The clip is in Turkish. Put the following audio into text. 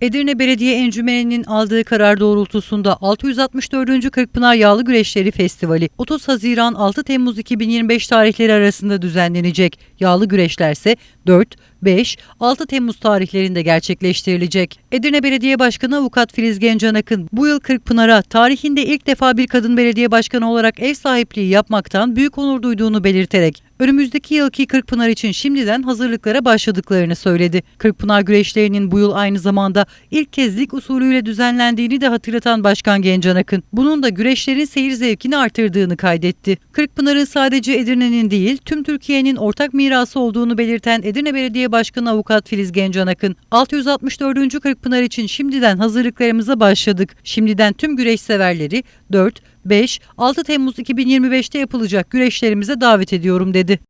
Edirne Belediye Encümeni'nin aldığı karar doğrultusunda 664. Kırkpınar Yağlı Güreşleri Festivali 30 Haziran 6 Temmuz 2025 tarihleri arasında düzenlenecek. Yağlı güreşler ise 4, 5, 6 Temmuz tarihlerinde gerçekleştirilecek. Edirne Belediye Başkanı Avukat Filiz Gencan Akın bu yıl Kırkpınar'a tarihinde ilk defa bir kadın belediye başkanı olarak ev sahipliği yapmaktan büyük onur duyduğunu belirterek önümüzdeki yılki Kırkpınar için şimdiden hazırlıklara başladıklarını söyledi. Kırkpınar güreşlerinin bu yıl aynı zamanda ilk kez lig usulüyle düzenlendiğini de hatırlatan Başkan Gencan Akın, bunun da güreşlerin seyir zevkini artırdığını kaydetti. Kırkpınar'ın sadece Edirne'nin değil, tüm Türkiye'nin ortak mirası olduğunu belirten Edirne Belediye Başkanı Avukat Filiz Gencan Akın, 664. Kırkpınar için şimdiden hazırlıklarımıza başladık. Şimdiden tüm güreş severleri 4, 5, 6 Temmuz 2025'te yapılacak güreşlerimize davet ediyorum dedi.